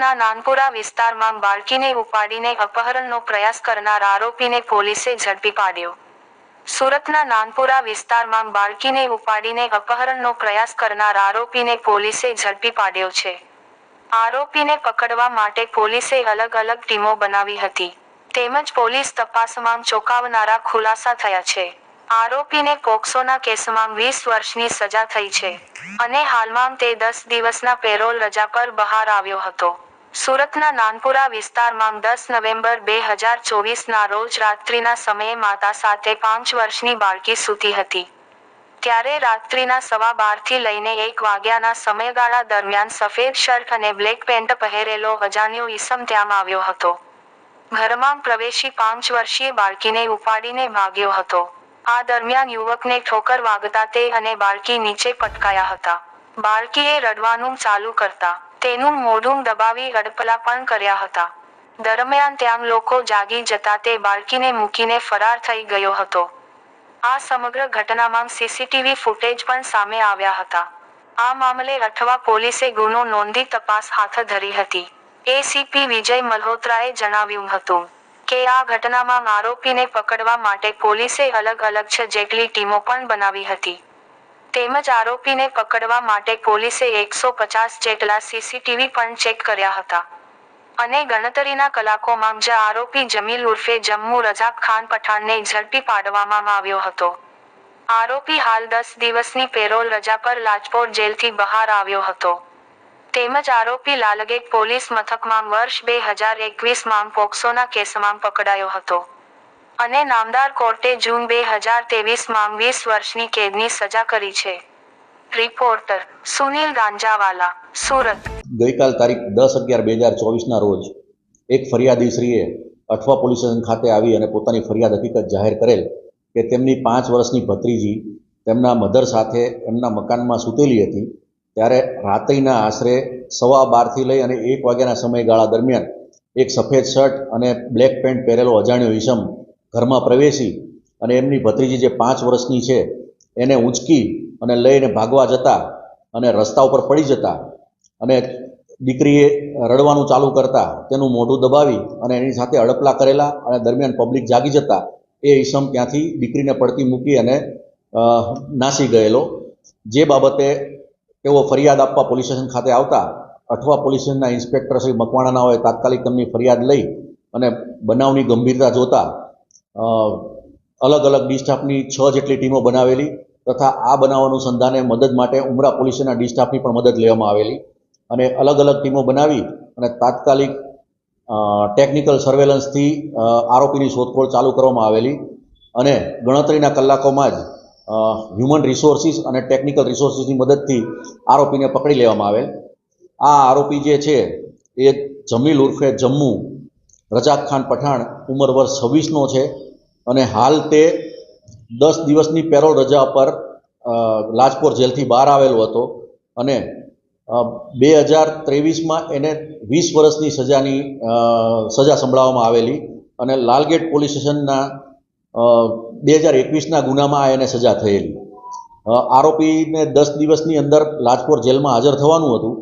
સુરતના નાનપુરા વિસ્તારમાં બાળકીને ઉપાડીને અપહરણનો પ્રયાસ કરનાર આરોપીને પોલીસે ઝડપી પાડ્યો. સુરતના નાનપુરા વિસ્તારમાં બાળકીને ઉપાડીને અપહરણનો પ્રયાસ કરનાર આરોપીને પોલીસે ઝડપી પાડ્યો છે. આરોપીને પકડવા માટે પોલીસે અલગ અલગ ટીમો બનાવી હતી. તેમજ પોલીસ તપાસમાં ચોંકાવનારા ખુલાસા થયા છે. આરોપીને પોક્સોના કેસમાં વીસ વર્ષની સજા થઈ છે. અને હાલમાં તે દસ દિવસના પેરોલ રજા પર બહાર આવ્યો હતો. સુરતના નાનપુરા વિસ્તારમાં દસ નવેમ્બર બે હજાર ચોવીસના રોજ રાત્રિના સમયે માતા સાથે પાંચ વર્ષની બાળકી સૂતી હતી. ત્યારે રાત્રિના સવા બારથી લઈને એક વાગ્યાના સમયગાળા દરમિયાન સફેદ શર્ટ અને બ્લેક પેન્ટ પહેરેલો અજાણ્યો ઈસમ ત્યાં આવ્યો હતો. ઘરમાં પ્રવેશી પાંચ વર્ષીય બાળકીને ઉપાડીને ભાગ્યો હતો. આ દરમિયાન યુવકને ઠોકર વાગતા તે અને બાળકી નીચે પટકાયા હતા. બાળકીએ રડવાનું ચાલુ કરતા તેનું મોઢું દબાવી અડપલા પણ કર્યા હતા. દરમિયાન ત્યાં લોકો જાગી જતા તે બાળકીને મૂકીને ફરાર થઈ ગયો હતો. આ સમગ્ર ઘટનામાં સીસીટીવી ફૂટેજ પણ સામે આવ્યા હતા. આ મામલે અઠવા પોલીસે ગુનો નોંધી તપાસ હાથ ધરી હતી. એસીપી વિજય મલ્હોત્રાએ જણાવ્યું હતું કે આ ઘટનામાં આરોપીને પકડવા માટે પોલીસે અલગ અલગ છ જેટલી ટીમો પણ બનાવી હતી. તેમજ આરોપીને પકડવા માટે પોલીસે એકસો પચાસ જેટલા સીસીટીવી પણ ચેક કર્યા હતા. અને ગણતરીના કલાકોમાં જ આરોપી જમીલ ઉર્ફે જમ્મુ રજાક ખાન પઠાણને ઝડપી પાડવામાં આવ્યો હતો. આરોપી હાલ દસ દિવસની પેરોલ રજા પર લાજપોર જેલથી બહાર આવ્યો હતો. તેમજ આરોપી લાલગેટ પોલીસ મથકમાં વર્ષ બે હજાર એકવીસમાં પોક્સોના કેસમાં પકડાયો હતો. અને નામદાર કોર્ટે જૂન બે હજાર તેવીસમાં વીસ વર્ષની કેદની સજા કરી છે. રિપોર્ટર સુનિલ ગાંજાવાલા, સુરત. ગઈકાલ તારીખ દસ અગિયાર બે હજાર ચોવીસના રોજ એક ફરિયાદીશ્રીએ અઠવા પોલીસ સ્ટેશન ખાતે આવી અને પોતાની ફરિયાદ હકીકત જાહેર કરેલ કે તેમની પાંચ વર્ષની ભત્રીજી તેમના મધર સાથે એમના મકાનમાં સૂતેલી હતી ત્યારે રાત્રિના આશરે સવા બારથી લઈ અને એક વાગ્યાના સમયગાળા દરમિયાન એક સફેદ શર્ટ અને બ્લેક પેન્ટ પહેરેલો અજાણ્યો ઈસમ ઘરમાં પ્રવેશી અને એમની ભત્રીજી જે પાંચ વર્ષની છે, એને ઉંચકી અને લઈને ભાગવા જતા અને રસ્તા ઉપર પડી જતા અને દીકરીએ રડવાનું ચાલુ કરતા, તેનું મોઢું દબાવી અને એની સાથે અડપલા કરેલા અને દરમિયાન પબ્લિક જાગી જતા, એ ઈસમ ત્યાંથી દીકરીને પડતી મૂકી અને નાસી ગયેલો. જે બાબતે તેઓ ફરિયાદ આપવા પોલીસ સ્ટેશન ખાતે આવતા, અઠવા પોલીસ સ્ટેશનના ઇન્સ્પેક્ટર શ્રી મકવાણાના હોય તાત્કાલિક તેમની ફરિયાદ લઈ અને બનાવની ગંભીરતા જોતા અલગ અલગ ડિસ્ટાફની છ જેટલી ટીમો બનાવેલી તથા આ બનાવ અનુસંધાને મદદ માટે ઉમરા પોલીસના ડિસ્ટાફની પણ મદદ લેવામાં આવેલી અને અલગ અલગ ટીમો બનાવી અને તાત્કાલિક ટેકનિકલ સર્વેલન્સથી આરોપીની શોધખોળ ચાલુ કરવામાં આવેલી અને ગણતરીના કલાકોમાં જ હ્યુમન રિસોર્સિસ અને ટેકનિકલ રિસોર્સિસની મદદથી આરોપીને પકડી લેવામાં આવેલ. આ આરોપી જે છે એ જમીલ ઉર્ફે જમ્મુ રજાક ખાન પઠાણ ઉંમર વર્ષ છવ્વીસનો છે અને હાલ તે દસ દિવસની પેરોલ રજા પર લાજપોર જેલથી બહાર આવેલો હતો અને બે હજાર ત્રેવીસમાં એને વીસ વર્ષની સજાની સજા સંભળાવવામાં આવેલી અને લાલગેટ પોલીસ સ્ટેશનના બે હજાર એકવીસના ગુનામાં એને સજા થયેલી. આરોપીને દસ દિવસની અંદર લાજપોર જેલમાં હાજર થવાનું હતું,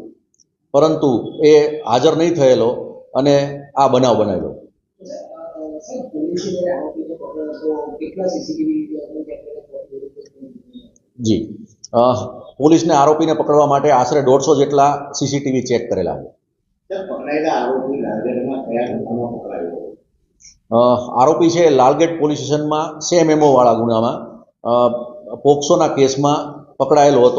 પરંતુ એ હાજર નહીં થયેલો અને આ બનાવ બનાવ્યો. જી. પોલીસને આરોપીને પકડવા માટે આશરે દોઢસો જેટલા સીસીટીવી ચેક કરેલા. આરોપી છે લાલગેટ પોલીસ સ્ટેશનમાં સેમ એમઓ વાળા ગુનામાં. પોક્સોના કેસમાં પકડાયેલો હતો.